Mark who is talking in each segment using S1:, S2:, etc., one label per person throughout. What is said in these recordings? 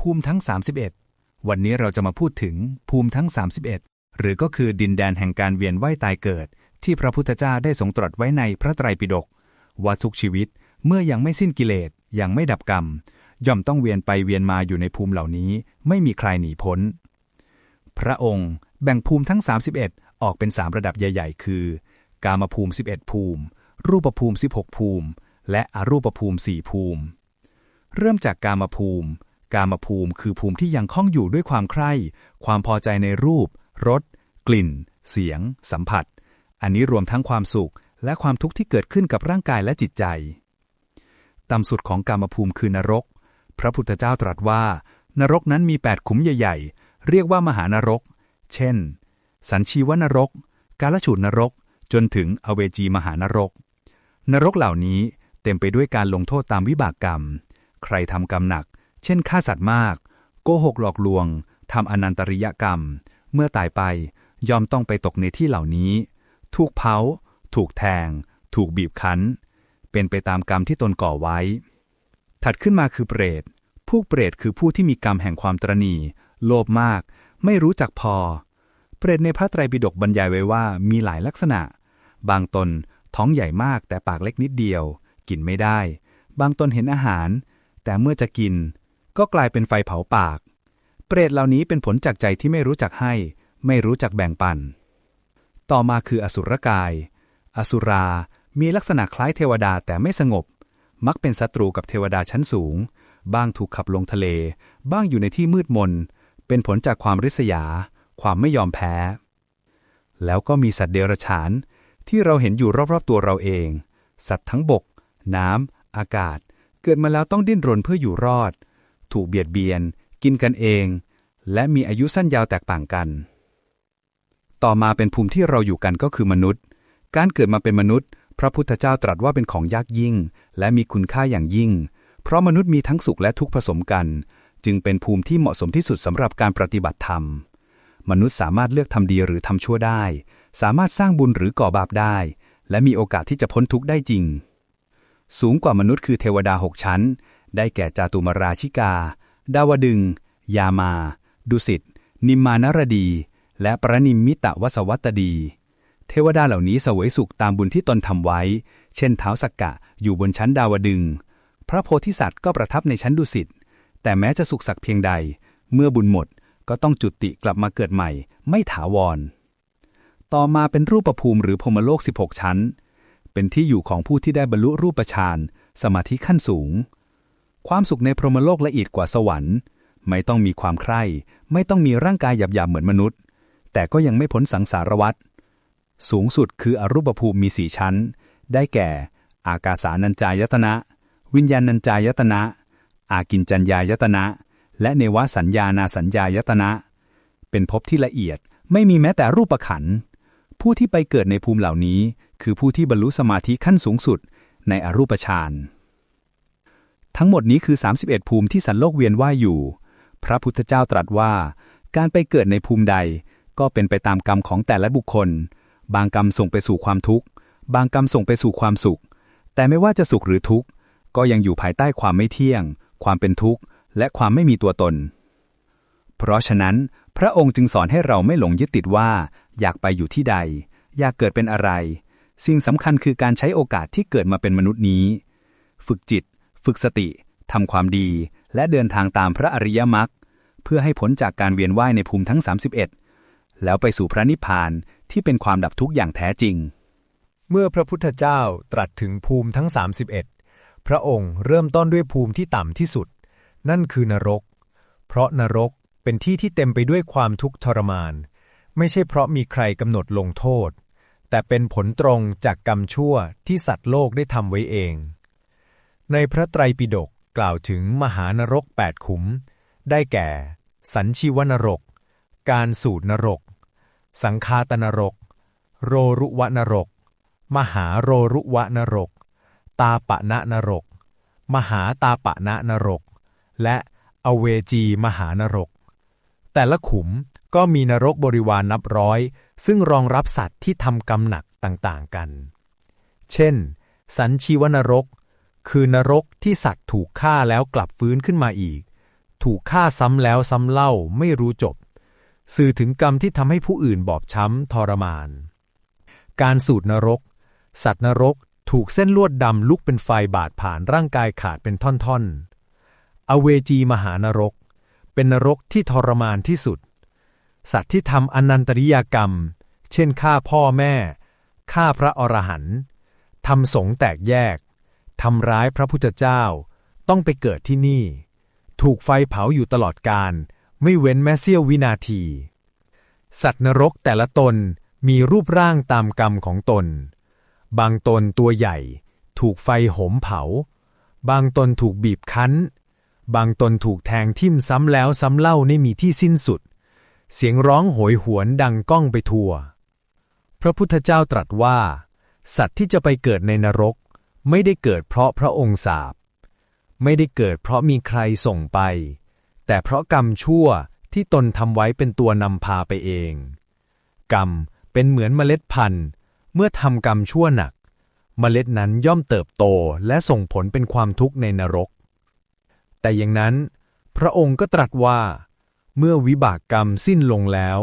S1: ภูมิทั้ง 31 วันนี้เราจะมาพูดถึงภูมิทั้ง 31 หรือก็คือดินแดนแห่งการเวียนว่ายตายเกิด ที่พระพุทธเจ้าได้ทรงตรัสไว้ในพระไตรปิฎกว่าทุกชีวิตเมื่อยังไม่สิ้นกิเลสยังไม่ดับกรรม ย่อมต้องเวียนไปเวียนมาอยู่ในภูมิเหล่านี้ ไม่มีใครหนีพ้น พระองค์แบ่งภูมิทั้ง 31 ออกเป็นสามระดับใหญ่ ๆ คือ กามภูมิ 11 ภูมิ รูปภูมิ 16 ภูมิ และอรูปภูมิ 4 ภูมิ เริ่มจากกามภูมิ กามภูมิคือภูมิที่ยังคล้องอยู่ด้วยความใคร่ ความพอใจในรูป รส กลิ่น เสียง สัมผัส อันนี้รวมทั้งความสุข และความทุกข์ที่เกิดขึ้นกับร่างกายและจิตใจ ต่ำสุดของกามภูมิคือนรก พระพุทธเจ้าตรัสว่า นรกนั้นมี 8 ขุมใหญ่ ๆ เรียกว่ามหานรก เช่น สันชีวนรก กาลฉุดนรก จนถึงอเวจีมหานรก นรกเหล่านี้เต็มไปด้วยการลงโทษตามวิบากกรรม ใครทำกรรมหนัก เช่นฆ่าสัตว์มาก โกหกหลอกลวงทำอนันตริยกรรม เมื่อตายไปยอมต้องไปตกในที่เหล่านี้ ถูกเผา ถูกแทง ถูกบีบคั้น เป็นไปตามกรรมที่ตนก่อไว้ ถัดขึ้นมาคือเปรต ผู้เปรตคือผู้ที่มีกรรมแห่งความตรณีโลภมาก ไม่รู้จักพอ เปรตในพระไตรปิฎกบรรยายไว้ว่ามีหลายลักษณะ บางตนท้องใหญ่มากแต่ปากเล็กนิดเดียว กินไม่ได้ บางตนเห็นอาหาร แต่เมื่อจะกิน ก็กลายเป็นไฟเผาปาก เปรตเหล่านี้เป็นผลจากใจที่ไม่รู้จักให้ ไม่รู้จักแบ่งปัน ต่อมาคืออสุรกาย อสุรา มีลักษณะคล้ายเทวดาแต่ไม่สงบ มักเป็นศัตรูกับเทวดาชั้นสูง บ้างถูกขับลงทะเล บ้างอยู่ในที่มืดมน เป็นผลจากความริษยา ความไม่ยอมแพ้ แล้วก็มีสัตว์เดรัจฉาน ที่เราเห็นอยู่รอบๆตัวเราเอง สัตว์ทั้งบก น้ำอากาศ เกิดมาแล้วต้องดิ้นรนเพื่ออยู่รอด ถูกเบียดเบียน กินกันเอง และมีอายุสั้นยาวแตกต่างกัน ต่อมาเป็นภูมิที่เราอยู่กันก็คือมนุษย์ การเกิดมาเป็นมนุษย์ พระพุทธเจ้าตรัสว่าเป็นของยากยิ่ง และมีคุณค่าอย่างยิ่ง เพราะมนุษย์มีทั้งสุขและทุกข์ผสมกัน จึงเป็นภูมิที่เหมาะสมที่สุดสำหรับการปฏิบัติธรรม มนุษย์สามารถเลือกทำดีหรือทำชั่วได้ สามารถสร้างบุญหรือก่อบาปได้ และมีโอกาสที่จะพ้นทุกข์ได้จริง สูงกว่ามนุษย์คือเทวดาหกชั้น ได้แก่จาตุมราชิกา ดาวดึง ยามา ดุสิต นิมมานรดี และประนิมมิตะวสวัตดี เทวดาเหล่านี้เสวยสุขตามบุญที่ตนทำไว้ เช่นเท้าสักกะอยู่บนชั้นดาวดึง พระโพธิสัตว์ก็ประทับในชั้นดุสิต แต่แม้จะสุขสักเพียงใด เมื่อบุญหมดก็ต้องจุติกลับมาเกิดใหม่ ไม่ถาวร ต่อมาเป็นรูปภูมิหรือพรมโลก 16 ชั้น เป็นที่อยู่ของผู้ที่ได้บรรลุรูปฌาน สมาธิขั้นสูง ความสุขในพรหมโลกละเอียดกว่าสวรรค์ ไม่ต้องมีความใคร่ ไม่ต้องมีร่างกายหยาบๆเหมือนมนุษย์ แต่ก็ยังไม่พ้นสังสารวัฏสูงสุดคืออรูปภูมิมีสี่ชั้น ได้แก่ อากาสานัญจายตนะ วิญญาณัญจายตนะ อากินจัญญายตนะ และเนวสัญญานาสัญญายตนะ เป็นภพที่ละเอียดไม่มีแม้แต่รูปขันผู้ที่ไปเกิดในภูมิเหล่านี้ คือผู้ที่บรรลุสมาธิขั้นสูงสุดในอรูปฌาน ทั้งหมดนี้คือ 31 ภูมิที่สันโลกเวียนว่ายอยู่ พระพุทธเจ้าตรัสว่า การไปเกิดในภูมิใด ก็เป็นไปตามกรรมของแต่ละบุคคล บางกรรมส่งไปสู่ความทุกข์ บางกรรมส่งไปสู่ความสุข แต่ไม่ว่าจะสุขหรือทุกข์ ก็ยังอยู่ภายใต้ความไม่เที่ยง ความเป็นทุกข์ และความไม่มีตัวตน เพราะฉะนั้น พระองค์จึงสอนให้เราไม่หลงยึดติดว่า อยากไปอยู่ที่ใด อยากเกิดเป็นอะไร สิ่งสำคัญคือการใช้โอกาสที่เกิดมาเป็นมนุษย์นี้ ฝึกจิต ฝึกสติทำความดี และเดินทางตามพระอริยมรรคเพื่อให้พ้นจากการเวียนว่ายในภูมิทั้ง 31 แล้วไปสู่พระนิพพานที่เป็นความดับทุกข์อย่างแท้จริง
S2: เมื่อพระพุทธเจ้าตรัสถึงภูมิทั้ง 31 พระองค์เริ่มต้นด้วยภูมิที่ต่ำที่สุด นั่นคือนรก เพราะนรกเป็นที่ที่เต็มไปด้วยความทุกข์ทรมาน ไม่ใช่เพราะมีใครกำหนดลงโทษ แต่เป็นผลตรงจากกรรมชั่วที่สัตว์โลกได้ทำไว้เอง ในพระไตรปิฎกกล่าวถึงมหานรกแปดขุม ได้แก่ สันชีวนรก การสูตรนรก สังคาตนรก โรรุวนรก มหาโรรุวนรก ตาปะนะนรก มหาตาปะนะนรก และอเวจีมหานรก แต่ละขุมก็มีนรกบริวารนนับร้อย ซึ่งรองรับสัตว์ที่ทำกรรมหนักต่างๆกัน เช่น สันชีวนรก คือนรกที่สัตว์ถูกฆ่าแล้วกลับฟื้นขึ้นมาอีก ถูกฆ่าซ้ำแล้วซ้ำเล่าไม่รู้จบ สื่อถึงกรรมที่ทำให้ผู้อื่นบอบช้ำทรมาน การสูดนรก สัตว์นรกถูกเส้นลวดดำลุกเป็นไฟบาดผ่านร่างกายขาดเป็นท่อนๆ อเวจีมหานรก เป็นนรกที่ทรมานที่สุด สัตว์ที่ทำอนันตริยกรรม เช่นฆ่าพ่อแม่ ฆ่าพระอรหันต์ทำสงแตกแยก ทำร้ายพระพุทธเจ้า ต้องไปเกิดที่นี่ ถูกไฟเผาอยู่ตลอดกาลไม่เว้นแม้เสี้ยววินาที สัตว์นรกแต่ละตนมีรูปร่างตามกรรมของตน บางตนตัวใหญ่ ถูกไฟโหมเผา บางตนถูกบีบคั้น บางตนถูกแทงทิ่มซ้ำแล้วซ้ำเล่าไม่มีที่สิ้นสุด เสียงร้องโหยหวนดังก้องไปทั่ว พระพุทธเจ้าตรัสว่า สัตว์ที่จะไปเกิดในนรก ไม่ได้เกิดเพราะพระองค์สาบไม่ได้เกิดเพราะมีใครส่งไป แต่เพราะกรรมชั่วที่ตนทำไว้เป็นตัวนำพาไปเอง กรรมเป็นเหมือนเมล็ดพันธุ์ เมื่อทำกรรมชั่วหนัก เมล็ดนั้นย่อมเติบโตและส่งผลเป็นความทุกข์ในนรก แต่อย่างนั้น พระองค์ก็ตรัสว่า เมื่อวิบากกรรมสิ้นลงแล้ว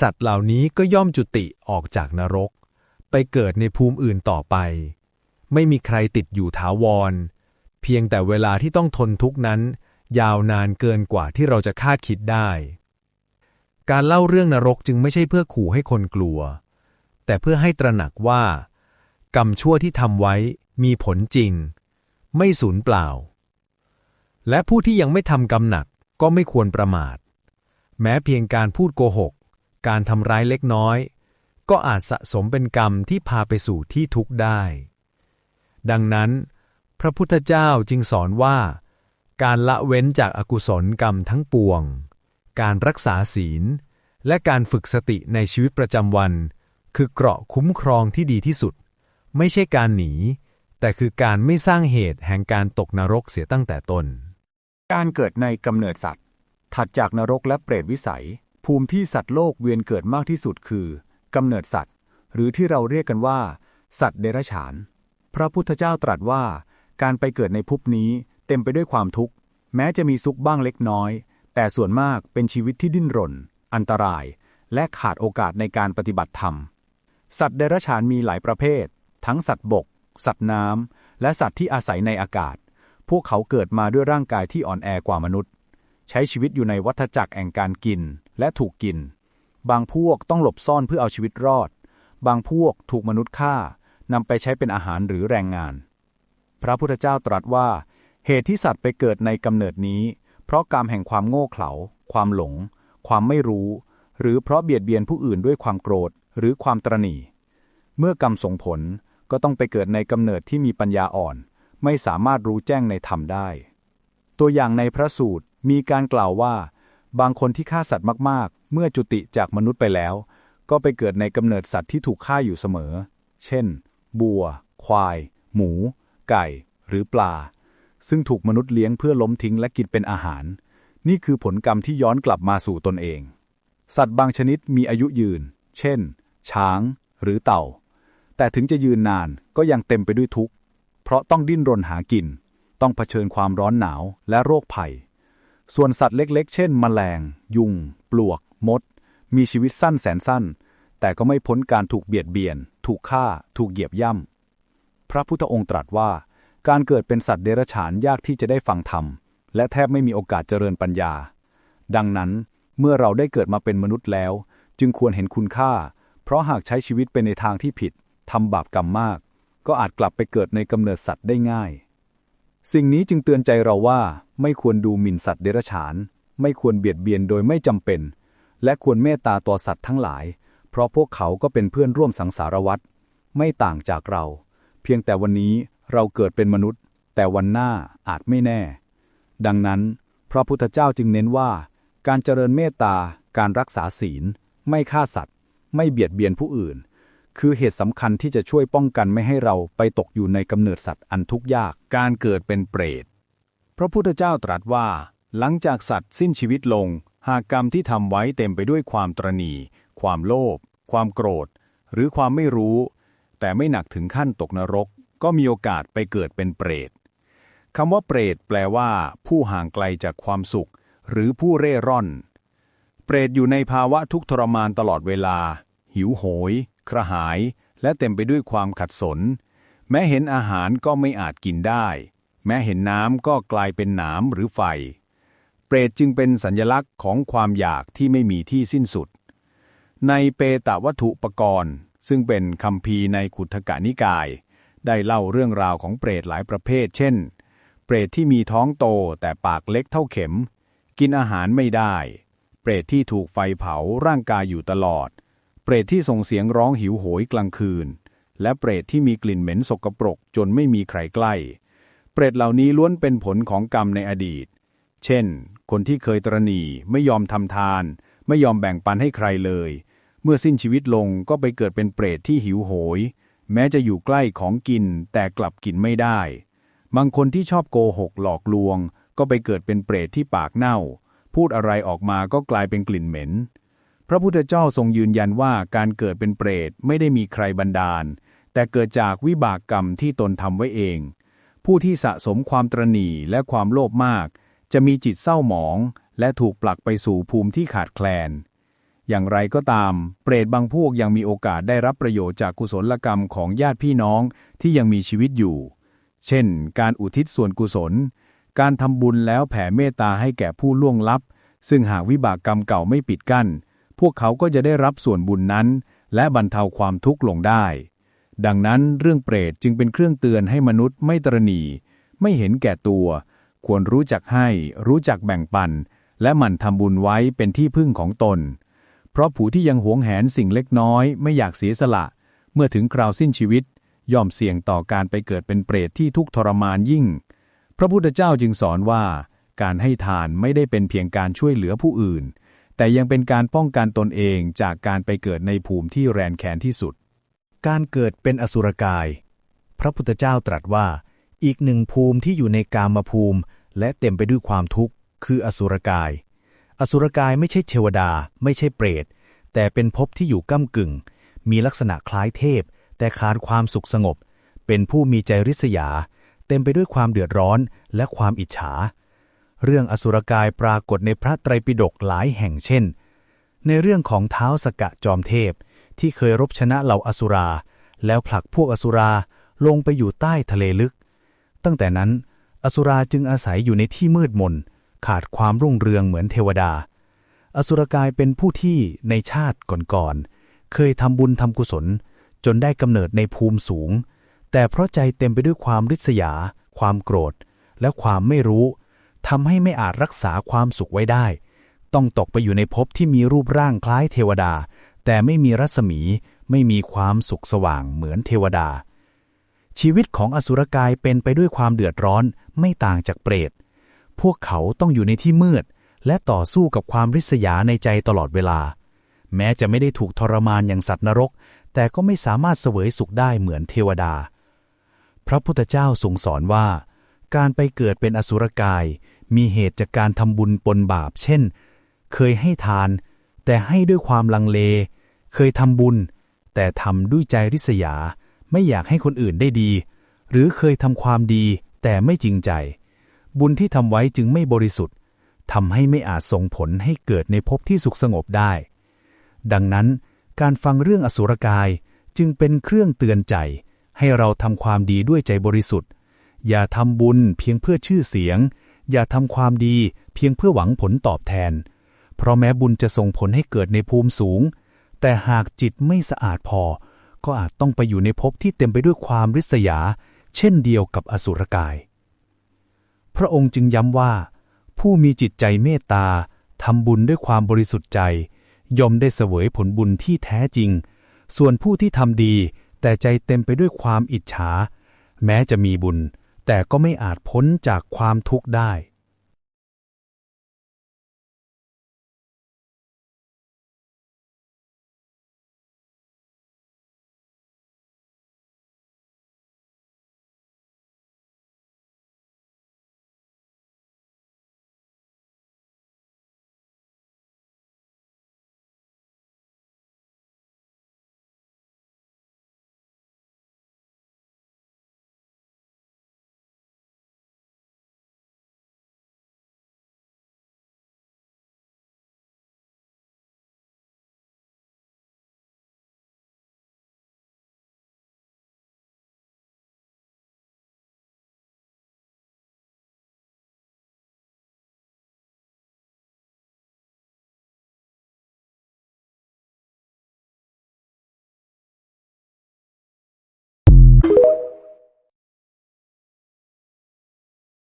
S2: สัตว์เหล่านี้ก็ย่อมจุติออกจากนรก ไปเกิดในภูมิอื่นต่อไป ไม่มีใครติดอยู่ถาวร เพียงแต่เวลาที่ต้องทนทุกนั้น ยาวนานเกินกว่าที่เราจะคาดคิดได้ การเล่าเรื่องนรกจึงไม่ใช่เพื่อขู่ให้คนกลัว แต่เพื่อให้ตระหนักว่า กรรมชั่วที่ทำไว้มีผลจริง ไม่สูญเปล่า และผู้ที่ยังไม่ทำกรรมหนักก็ไม่ควรประมาท แม้เพียงการพูดโกหก การทำร้ายเล็กน้อย ก็อาจสะสมเป็นกรรมที่พาไปสู่ที่ทุกข์ได้ ดังนั้น พระพุทธเจ้าจึงสอนว่า การละเว้นจากอากุศลกรรมทั้งปวง การรักษาศีล และการฝึกสติในชีวิตประจำวัน คือเกราะคุ้มครองที่ดีที่สุด ไม่ใช่การหนี แต่คือการไม่สร้างเหตุแห่งการตกนรกเสียตั้งแต่ต้น
S1: การเกิดในกำเนิดสัตว์ ถัดจากนรกและเปรตวิสัย ภูมิที่สัตว์โลกเวียนเกิดมากที่สุดคือกำเนิดสัตว์ หรือที่เราเรียกกันว่า สัตว์เดรัจฉาน พระพุทธเจ้าตรัสว่า การไปเกิดในภพนี้เต็มไปด้วยความทุกข์ แม้จะมีสุขบ้างเล็กน้อย แต่ส่วนมากเป็นชีวิตที่ดิ้นรน อันตราย และขาดโอกาสในการปฏิบัติธรรม สัตว์เดรัจฉานมีหลายประเภท ทั้งสัตว์บก สัตว์น้ำ และสัตว์ที่อาศัยในอากาศ พวกเขาเกิดมาด้วยร่างกายที่อ่อนแอกว่ามนุษย์ ใช้ชีวิตอยู่ในวัฏจักรแห่งการกินและถูกกิน บางพวกต้องหลบซ่อนเพื่อเอาชีวิตรอด บางพวกถูกมนุษย์ฆ่า นำไปใช้เป็นอาหารหรือแรงงาน พระพุทธเจ้าตรัสว่า เหตุที่สัตว์ไปเกิดในกำเนิดนี้ เพราะกรรมแห่งความโง่เขลา ความหลง ความไม่รู้ หรือเพราะเบียดเบียนผู้อื่นด้วยความโกรธหรือความตรณี เมื่อกรรมส่งผลก็ต้องไปเกิดในกำเนิดที่มีปัญญาอ่อน ไม่สามารถรู้แจ้งในธรรมได้ ตัวอย่างในพระสูตรมีการกล่าวว่า บางคนที่ฆ่าสัตว์มากๆ เมื่อจุติจากมนุษย์ไปแล้ว ก็ไปเกิดในกำเนิดสัตว์ที่ถูกฆ่าอยู่เสมอ เช่น บัว ควาย หมู ไก่ หรือปลา ซึ่งถูกมนุษย์เลี้ยงเพื่อล้มทิ้งและกินเป็นอาหาร นี่คือผลกรรมที่ย้อนกลับมาสู่ตนเอง สัตว์บางชนิดมีอายุยืน เช่น ช้าง หรือเต่า แต่ถึงจะยืนนานก็ยังเต็มไปด้วยทุกข์ เพราะต้องดิ้นรนหากิน ต้องเผชิญความร้อนหนาวและโรคภัย ส่วนสัตว์เล็กๆ เช่น แมลง ยุง ปลวก มด มีชีวิตสั้นแสนสั้น แต่ก็ไม่พ้นการถูกเบียดเบียน ถูกฆ่า ถูกเหยียบย่ำ พระพุทธองค์ตรัสว่า การเกิดเป็นสัตว์เดรัจฉานยากที่จะได้ฟังธรรม และแทบไม่มีโอกาสเจริญปัญญา ดังนั้นเมื่อเราได้เกิดมาเป็นมนุษย์แล้ว จึงควรเห็นคุณค่า เพราะหากใช้ชีวิตไปในทางที่ผิดทำบาปกรรมมาก ก็อาจกลับไปเกิดในกำเนิดสัตว์ได้ง่าย สิ่งนี้จึงเตือนใจเราว่า ไม่ควรดูหมิ่นสัตว์เดรัจฉาน ไม่ควรเบียดเบียนโดยไม่จำเป็น และควรเมตตาต่อสัตว์ทั้งหลาย เพราะพวกเขาก็เป็นเพื่อนร่วมสังสารวัฏไม่ต่างจากเรา เพียงแต่วันนี้เราเกิดเป็นมนุษย์ แต่วันหน้าอาจไม่แน่ ดังนั้นพระพุทธเจ้าจึงเน้นว่า การเจริญเมตตา การรักษาศีล ไม่ฆ่าสัตว์ ไม่เบียดเบียนผู้อื่น คือเหตุสำคัญที่จะช่วยป้องกันไม่ให้เราไปตกอยู่ในกำเนิดสัตว์อันทุกข์ยาก
S3: การเกิดเป็นเปรต พระพุทธเจ้าตรัสว่า หลังจากสัตว์สิ้นชีวิตลง หากกรรมที่ทำไว้เต็มไปด้วยความตรณี ความโลภความโกรธ หรือความไม่รู้ แต่ไม่หนักถึงขั้นตกนรก ก็มีโอกาสไปเกิดเป็นเปรตคำว่าเปรตแปลว่า ผู้ห่างไกลจากความสุข
S4: หรือผู้เร่ร่อน เปรตอยู่ในภาวะทุกข์ทรมานตลอดเวลา หิวโหย กระหาย และเต็มไปด้วยความขัดสน แม้เห็นอาหารก็ไม่อาจกินได้ แม้เห็นน้ำก็กลายเป็นหนามหรือไฟ เปรตจึงเป็นสัญลักษณ์ของความอยากที่ไม่มีที่สิ้นสุด ในเปตวัตถุปกรณ์ ซึ่งเป็นคำพีในขุทกานิกาย ได้เล่าเรื่องราวของเปรตหลายประเภท เช่น เปรตที่มีท้องโตแต่ปากเล็กเท่าเข็ม กินอาหารไม่ได้ เปรตที่ถูกไฟเผาร่างกายอยู่ตลอด เปรตที่ส่งเสียงร้องหิวโหยกลางคืน และเปรตที่มีกลิ่นเหม็นสกปรกจนไม่มีใครใกล้ เปรตเหล่านี้ล้วนเป็นผลของกรรมในอดีต เช่น คนที่เคยตรณีไม่ยอมทำทาน ไม่ยอมแบ่งปันให้ใครเลย เมื่อสิ้นชีวิตลงก็ไปเกิดเป็นเปรตที่หิวโหย แม้จะอยู่ใกล้ของกินแต่กลับกินไม่ได้ บางคนที่ชอบโกหกหลอกลวง ก็ไปเกิดเป็นเปรตที่ปากเน่า พูดอะไรออกมาก็กลายเป็นกลิ่นเหม็น พระพุทธเจ้าทรงยืนยันว่าการเกิดเป็นเปรตไม่ได้มีใครบันดาล แต่เกิดจากวิบากกรรมที่ตนทำไว้เอง ผู้ที่สะสมความตรณีและความโลภมาก จะมีจิตเศร้าหมอง และถูกปลักไปสู่ภูมิที่ขาดแคลน อย่างไรก็ตาม เปรตบางพวกยังมีโอกาสได้รับประโยชน์จากกุศลกรรมของญาติพี่น้องที่ยังมีชีวิตอยู่ เช่น การอุทิศส่วนกุศล การทำบุญแล้วแผ่เมตตาให้แก่ผู้ล่วงลับ ซึ่งหากวิบากกรรมเก่าไม่ปิดกั้น พวกเขาก็จะได้รับส่วนบุญนั้น และบรรเทาความทุกข์ลงได้ ดังนั้นเรื่องเปรตจึงเป็นเครื่องเตือนให้มนุษย์ไม่ตรณี ไม่เห็นแก่ตัว ควรรู้จักให้ รู้จักแบ่งปัน และหมั่นทำบุญไว้เป็นที่พึ่งของตน เพราะผู้ที่ยังหวงแหนสิ่งเล็กน้อยไม่อยากเสียสละ เมื่อถึงคราวสิ้นชีวิต ย่อมเสี่ยงต่อการไปเกิดเป็นเปรตที่ทุกทรมานยิ่ง พระพุทธเจ้าจึงสอนว่า การให้ทานไม่ได้เป็นเพียงการช่วยเหลือผู้อื่น แต่ยังเป็นการป้องกันตนเองจากการไปเกิดในภูมิที่แรนแค้นที่สุด
S1: การเกิดเป็นอสุรกาย พระพุทธเจ้าตรัสว่า อีกหนึ่งภูมิที่อยู่ในกามภูมิ และเต็มไปด้วยความทุกข์ คืออสุรกาย อสุรกายไม่ใช่เทวดา ไม่ใช่เปรต แต่เป็นภพที่อยู่ก้ากึ่ง มีลักษณะคล้ายเทพ แต่ขาดความสุขสงบ เป็นผู้มีใจริษยา เต็มไปด้วยความเดือดร้อนและความอิจฉา เรื่องอสุรกายปรากฏในพระไตรปิฎกหลายแห่งเช่น ในเรื่องของเท้าสกะจอมเทพ ที่เคยรบชนะเหล่าอสุรา แล้วผลักพวกอสุราลงไปอยู่ใต้ทะเลลึก ตั้งแต่นั้น อสุราจึงอาศัยอยู่ในที่มืดมน ขาดความรุ่งเรืองเหมือนเทวดา อสุรกายเป็นผู้ที่ในชาติก่อนๆเคยทำบุญทำกุศล จนได้กำเนิดในภูมิสูง แต่เพราะใจเต็มไปด้วยความริษยา ความโกรธ และความไม่รู้ทำให้ไม่อาจรักษาความสุขไว้ได้ ต้องตกไปอยู่ในภพที่มีรูปร่างคล้ายเทวดา แต่ไม่มีรัศมีไม่มีความสุขสว่างเหมือนเทวดา ชีวิตของอสุรกายเป็นไปด้วยความเดือดร้อนไม่ต่างจากเปรต พวกเขาต้องอยู่ในที่มืด และต่อสู้กับความริษยาในใจตลอดเวลา แม้จะไม่ได้ถูกทรมานอย่างสัตว์นรก แต่ก็ไม่สามารถเสวยสุขได้เหมือนเทวดา พระพุทธเจ้าทรงสอนว่า การไปเกิดเป็นอสุรกาย มีเหตุจากการทำบุญปนบาป เช่น เคยให้ทาน แต่ให้ด้วยความลังเล เคยทำบุญ แต่ทำด้วยใจริษยา ไม่อยากให้คนอื่นได้ดี หรือเคยทำความดีแต่ไม่จริงใจ บุญที่ทำไว้จึงไม่บริสุทธิ์ทำให้ไม่อาจส่งผลให้เกิดในภพที่สุขสงบได้ ดังนั้น การฟังเรื่องอสุรกายจึงเป็นเครื่องเตือนใจ ให้เราทำความดีด้วยใจบริสุทธิ์ อย่าทำบุญเพียงเพื่อชื่อเสียง อย่าทำความดีเพียงเพื่อหวังผลตอบแทน เพราะแม้บุญจะส่งผลให้เกิดในภูมิสูง แต่หากจิตไม่สะอาดพอ ก็อาจต้องไปอยู่ในภพที่เต็มไปด้วยความริษยา เช่นเดียวกับอสุรกาย พระองค์จึงย้ำว่า ผู้มีจิตใจเมตตาทำบุญด้วยความบริสุทธิ์ใจ ย่อมได้เสวยผลบุญที่แท้จริง ส่วนผู้ที่ทำดี แต่ใจเต็มไปด้วยความอิจฉา แม้จะมีบุญ แต่ก็ไม่อาจพ้นจากความทุกข์ได้